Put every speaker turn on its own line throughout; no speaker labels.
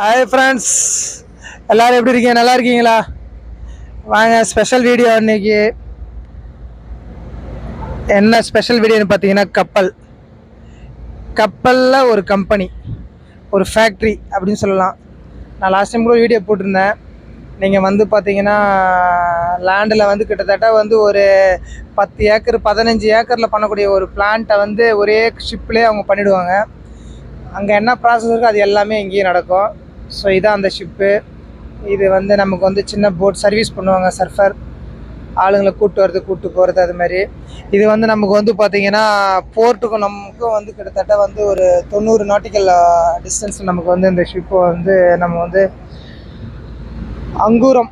hi friends எல்லோரும் எப்படி இருக்கீங்க நல்லா இருக்கீங்களா வாங்க ஸ்பெஷல் வீடியோ இன்றைக்கி என்ன ஸ்பெஷல் வீடியோன்னு பார்த்தீங்கன்னா கப்பல் கப்பலில் ஒரு கம்பெனி ஒரு ஃபேக்ட்ரி அப்படின்னு சொல்லலாம் நான் லாஸ்ட் டைம் கூட வீடியோ போட்டிருந்தேன் நீங்கள் வந்து பார்த்தீங்கன்னா லேண்டில் வந்து கிட்டத்தட்ட வந்து ஒரு பத்து ஏக்கர் பதினஞ்சு ஏக்கரில் பண்ணக்கூடிய ஒரு பிளான்ட்டை வந்து ஒரே ஷிப்லேயே அவங்க பண்ணிவிடுவாங்க அங்கே என்ன ப்ராசஸ் இருக்கோ அது எல்லாமே இங்கேயும் நடக்கும் ஸோ இதான் அந்த ஷிப்பு இது வந்து நமக்கு வந்து சின்ன போட் சர்வீஸ் பண்ணுவாங்க சர்ஃபர் ஆளுங்களை கூப்பிட்டு வரது கூப்பிட்டு போகிறது அது மாதிரி இது வந்து நமக்கு வந்து பார்த்திங்கன்னா போர்ட்டுக்கும் நமக்கும் வந்து கிட்டத்தட்ட வந்து ஒரு தொண்ணூறு நாட்டிக்கல் டிஸ்டன்ஸ் நமக்கு வந்து இந்த ஷிப்பை வந்து நம்ம வந்து அங்கூரம்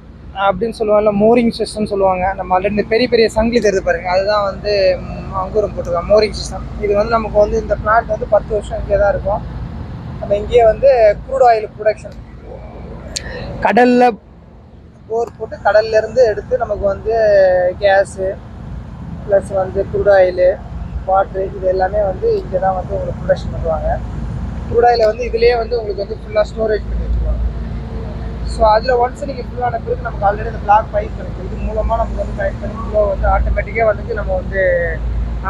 அப்படின்னு சொல்லுவாங்கல்ல மோரிங் சிஸ்டம்னு சொல்லுவாங்க நம்ம ஆல்ரெடி பெரிய பெரிய சங்கிலி தருது பாருங்கள் அதுதான் வந்து அங்கூரம் போட்டிருக்காங்க மோரிங் சிஸ்டம் இது வந்து நமக்கு வந்து இந்த பிளான்ட் வந்து பத்து வருஷம் இங்கே தான் இருக்கும் நம்ம இங்கேயே வந்து குரூட் ஆயில் ப்ரொடக்ஷன் கடலில் போர் போட்டு கடல்லேருந்து எடுத்து நமக்கு வந்து கேஸு ப்ளஸ் வந்து குரூட் ஆயிலு வாட்ரு இது எல்லாமே வந்து இங்கே தான் வந்து உங்களுக்கு ப்ரொடக்ஷன் பண்ணுவாங்க குரூட் ஆயில் வந்து இதுலேயே வந்து உங்களுக்கு வந்து ஃபுல்லாக ஸ்டோரேஜ் பண்ணி வச்சுருவாங்க ஸோ அதில் ஒன்ஸ் நீங்கள் ஃபுல்லான பிறகு நமக்கு ஆல்ரெடி இந்த பிளாக் பைப் இருக்குது இது மூலமாக நமக்கு வந்து கனெக்ட் பண்ணி ஃபுல்லாக வந்து ஆட்டோமேட்டிக்காக வந்து நம்ம வந்து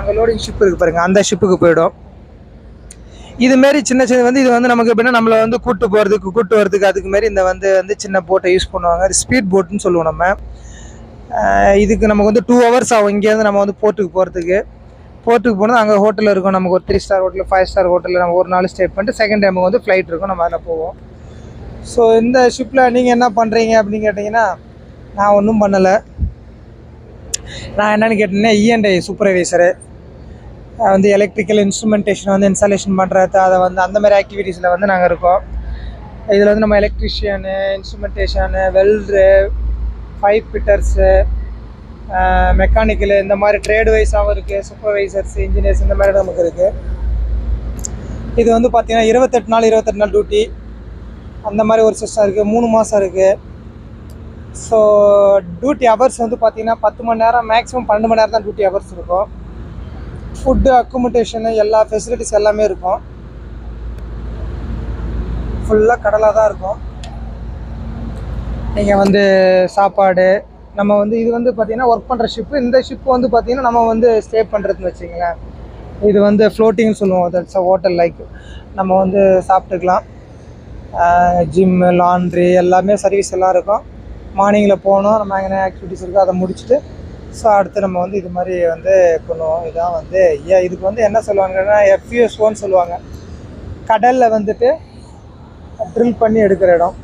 அங்கே லோடிங் ஷிப் இருக்குது பாருங்கள் அந்த ஷிப்புக்கு போயிடும் இது மாரி சின்ன சின்ன வந்து இது வந்து நமக்கு எப்படின்னா நம்மளை வந்து கூட்டு போகிறதுக்கு கூட்டு வரதுக்கு அதுக்கு மாரி இந்த வந்து வந்து சின்ன போட்டை யூஸ் பண்ணுவாங்க அது ஸ்பீட் போட்டுன்னு சொல்லுவோம் நம்ம இதுக்கு நமக்கு வந்து டூ ஹவர்ஸ் ஆகும் இங்கேருந்து நம்ம வந்து போட்டுக்கு போகிறதுக்கு போட்டுக்கு போனது அங்கே ஹோட்டலில் இருக்கும் நமக்கு ஒரு three star hotel five star ஹோட்டலில் நம்ம ஒரு நாள் ஸ்டே பண்ணிட்டு செகண்ட் டைமுக்கு வந்து ஃப்ளைட் இருக்கும் நம்ம அதில் போவோம் ஸோ இந்த ஷிப்பில் நீங்கள் என்ன பண்ணுறீங்க அப்படின்னு கேட்டிங்கன்னா நான் ஒன்றும் பண்ணலை நான் என்னென்னு கேட்டேன்னா இஎன்டை e சூப்பர்வைசரு வந்து எலக்ட்ரிக்கல் இன்ஸ்ட்ருமெண்டேஷன் வந்து இன்ஸ்டாலேஷன் பண்ணுறது அதை வந்து அந்த மாதிரி ஆக்டிவிட்டீஸில் வந்து நாங்கள் இருக்கோம் இதில் வந்து நம்ம electrician instrumentation welder pipe fitters mechanical இந்த மாதிரி ட்ரேடு வைஸாகவும் இருக்குது சூப்பர்வைசர்ஸ் இன்ஜினியர்ஸ் இந்த மாதிரி நமக்கு இருக்குது இது வந்து பார்த்திங்கன்னா இருபத்தெட்டு நாள் இருபத்தெட்டு நாள் டியூட்டி அந்த மாதிரி ஒரு சிஸ்டம் இருக்குது மூணு மாதம் இருக்குது ஸோ டியூட்டி ஹவர்ஸ் வந்து பார்த்திங்கன்னா பத்து மணி நேரம் மேக்ஸிமம் பன்னெண்டு மணி நேரம் தான் டியூட்டி ஹவர்ஸ் இருக்கும் ஃபுட்டு அக்கோமடேஷனு எல்லா ஃபெசிலிட்டிஸ் எல்லாமே இருக்கும் ஃபுல்லாக கடலாக தான் இருக்கும் நீங்கள் வந்து சாப்பாடு நம்ம வந்து இது வந்து பார்த்திங்கன்னா ஒர்க் பண்ணுற ஷிப்பு இந்த ஷிப்பு வந்து பார்த்திங்கன்னா நம்ம வந்து ஸ்டே பண்ணுறதுன்னு வச்சுங்களேன் இது வந்து ஃப்ளோட்டிங்னு சொல்லுவோம் தட்ஸ் அ ஹோட்டல் லைக் நம்ம வந்து சாப்பிட்டுக்கலாம் ஜிம்மு லாண்ட்ரி எல்லாமே சர்வீஸ் எல்லாம் இருக்கும் மார்னிங்கில் போனோம் நம்ம எங்கே ஆக்டிவிட்டிஸ் இருக்கோ அதை முடிச்சுட்டு ஸோ அடுத்து நம்ம வந்து இது மாதிரி வந்து பண்ணுவோம் இதான் வந்து ஏ இதுக்கு வந்து என்ன சொல்லுவாங்கன்னா எஃப்யூஎஸ்ஓன்னு சொல்லுவாங்க கடலில் வந்துட்டு ட்ரில் பண்ணி எடுக்கிற இடம்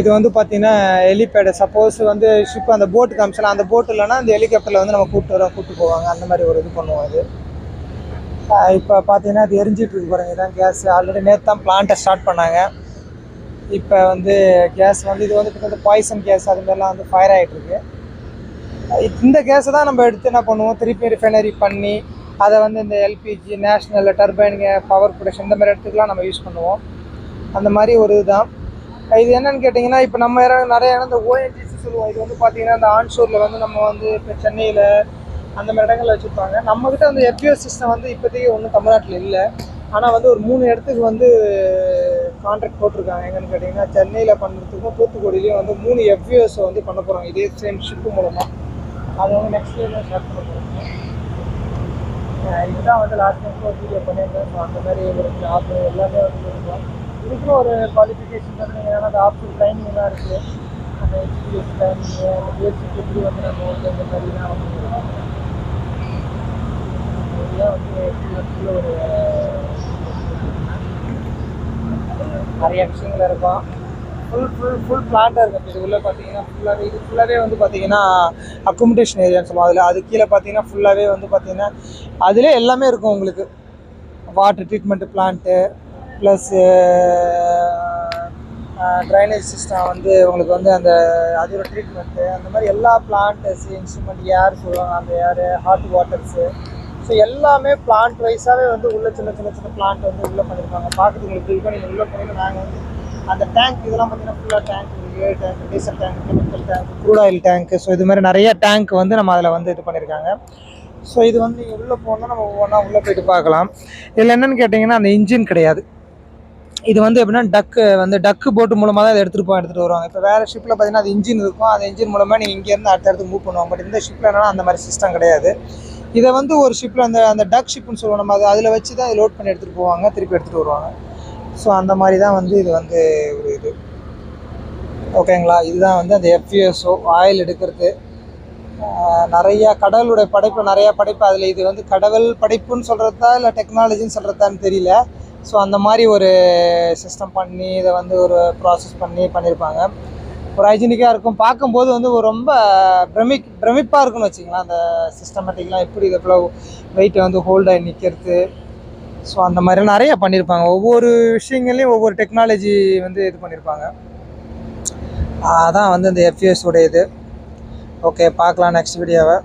இது வந்து பார்த்திங்கன்னா ஹெலிபேடை சப்போஸ் வந்து ஷிப் அந்த போட்டு காமிச்சலாம் அந்த போட்டு இல்லைன்னா அந்த ஹெலிகாப்டரில் வந்து நம்ம கூப்பிட்டு வரோம் கூப்பிட்டு போவாங்க அந்த மாதிரி ஒரு இது பண்ணுவோம் அது இப்போ பார்த்தீங்கன்னா அது எரிஞ்சிட்டு இருக்கு பாருங்க இதான் கேஸ் ஆல்ரெடி நேற்று தான் பிளான்ட்டை ஸ்டார்ட் பண்ணாங்க இப்போ வந்து கேஸ் வந்து இது வந்து பாய்சன் கேஸ் அது மாதிரிலாம் வந்து ஃபயர் ஆகிட்டுருக்கு இந்த கேஸை தான் நம்ம எடுத்து என்ன பண்ணுவோம் திருப்பி ரிஃபைனரி பண்ணி அதை வந்து இந்த எல்பிஜி நேஷ்னல் டர்பைனுங்க பவர் ப்ரொடக்ஷன் இந்த மாதிரி இடத்துக்குலாம் நம்ம யூஸ் பண்ணுவோம் அந்த மாதிரி ஒரு இதுதான் இது என்னன்னு கேட்டிங்கன்னா இப்போ நம்ம நிறைய இந்த ஓஎன்ஜிசி சொல்லுவோம் இது வந்து பார்த்திங்கன்னா இந்த ஆன்ஷூரில் வந்து நம்ம வந்து இப்போ சென்னையில் அந்த மாதிரி இடங்களில் வச்சுருப்பாங்க நம்மக்கிட்ட அந்த எஃபிஎஸ் சிஸ்டம் வந்து இப்போதைக்கு ஒன்றும் தமிழ்நாட்டில் இல்லை ஆனால் வந்து ஒரு மூணு இடத்துக்கு வந்து கான்ட்ராக்ட் போட்டிருக்காங்க எங்கன்னு கேட்டிங்கன்னா சென்னையில் பண்ணுறதுக்கும் தூத்துக்குடியிலையும் வந்து மூணு எஃப்யூஎஸ் வந்து பண்ண போகிறாங்க இதே சேம் ஷிப்பு மூலமாக அது வந்து நெக்ஸ்ட் வீடியோ ஷேர் பண்ண போகிறேன் இதுதான் வந்து லாஸ்ட் டைம் ஒரு வீடியோ பண்ணியிருந்தேன் ஸோ அந்த மாதிரி ஒரு ஜாப் எல்லாமே வந்து இருக்கும் ஒரு குவாலிஃபிகேஷன் வந்து நீங்கள் ஏன்னா அந்த டைமிங் ட்ரைனிங்லாம் இருக்குது அந்த எக்ஸ்பீரியன்ஸ் ட்ரைனிங்கு அந்த பேசிக் எப்படி வந்து நம்ம வந்து இந்த மாதிரிலாம் வந்து இதெல்லாம் வந்து ஒரு நிறைய விஷயங்கள் இருக்கும் ஃபுல் ஃபுல் ஃபுல் பிளான்டாக இருக்கும் இது உள்ளே பார்த்தீங்கன்னா ஃபுல்லாகவே இது ஃபுல்லாகவே வந்து பார்த்தீங்கன்னா அக்கோமடேஷன் ஏரியான்னு சொல்லுவோம் அதில் அது கீழே பார்த்தீங்கன்னா ஃபுல்லாகவே வந்து பார்த்தீங்கன்னா அதிலே எல்லாமே இருக்கும் உங்களுக்கு water treatment plant plus drainage system வந்து உங்களுக்கு வந்து அந்த அதோட ட்ரீட்மெண்ட்டு அந்த மாதிரி எல்லா பிளான்ட்ஸு இன்ஸ்ட்ருமெண்ட் ஏர் சொல்லுவாங்க அந்த ஏர் ஹாட் வாட்டர்ஸு ஸோ எல்லாமே பிளான்ட் வைஸாகவே வந்து உள்ளே சின்ன சின்ன சின்ன பிளான்ட் வந்து உள்ளே பண்ணியிருப்பாங்க பார்க்குறதுக்கு உங்களுக்கு இது பண்ணி உள்ளே பண்ணிட்டு நாங்கள் வந்து அந்த டேங்க் இதெல்லாம் பார்த்தீங்கன்னா ஃபுல்லாக tank A tank diesel tank chemical tank crude oil tank so இது மாதிரி நிறைய டேங்க் வந்து நம்ம அதில் வந்து இது பண்ணியிருக்காங்க ஸோ இது வந்து உள்ளே போனால் நம்ம ஒவ்வொன்றா உள்ளே போயிட்டு பார்க்கலாம் இதில் என்னென்னு கேட்டிங்கன்னா அந்த இன்ஜின் கிடையாது இது வந்து எப்படின்னா டக்கு வந்து டக்கு போட்டு மூலமாக தான் இதை எடுத்துகிட்டு போய் எடுத்துகிட்டு வருவாங்க இப்போ வேறு ஷிப்பில் பார்த்தீங்கன்னா அது இன்ஜின் இருக்கும் அந்த இன்ஜின் மூலமாக நீங்கள் இங்கேருந்து அடுத்த இடத்துக்கு மூவ் பண்ணுவாங்க பட் இந்த ஷிப்பில் என்னன்னா அந்த மாதிரி சிஸ்டம் கிடையாது இதை வந்து ஒரு ஷிப்பில் அந்த அந்த டக் ஷிப்னு சொல்லுவோம் நம்ம அது அதில் வச்சு தான் லோட் பண்ணி எடுத்துகிட்டு போவாங்க திருப்பி எடுத்துகிட்டு வருவாங்க ஸோ அந்த மாதிரி தான் வந்து இது வந்து ஒரு இது ஓகேங்களா இதுதான் வந்து அந்த எஃப்யூஎஸ்ஓ ஆயில் எடுக்கிறது நிறையா கடவுளுடைய படைப்பு நிறையா படைப்பு அதில் இது வந்து கடவுள் படைப்புன்னு சொல்கிறதா இல்லை டெக்னாலஜின்னு சொல்கிறதான்னு தெரியல ஸோ அந்த மாதிரி ஒரு சிஸ்டம் பண்ணி இதை வந்து ஒரு ப்ராசஸ் பண்ணி பண்ணியிருப்பாங்க ஒரு ஹைஜீனிக்காக இருக்கும் பார்க்கும்போது வந்து ஒரு ரொம்ப பிரமி பிரமிப்பாக இருக்குன்னு வச்சிங்களேன் அந்த சிஸ்டமேட்டிக்லாம் எப்படி இது எவ்வளோ வெயிட்டை வந்து ஹோல்டாகி நிற்கிறது ஸோ அந்த மாதிரி நிறைய பண்ணியிருப்பாங்க ஒவ்வொரு விஷயங்கள்லையும் ஒவ்வொரு டெக்னாலஜி வந்து இது பண்ணியிருப்பாங்க அதான் வந்து இந்த எஃப்யூஎஸ் இது ஓகே பார்க்கலாம் நெக்ஸ்ட் வீடியோவை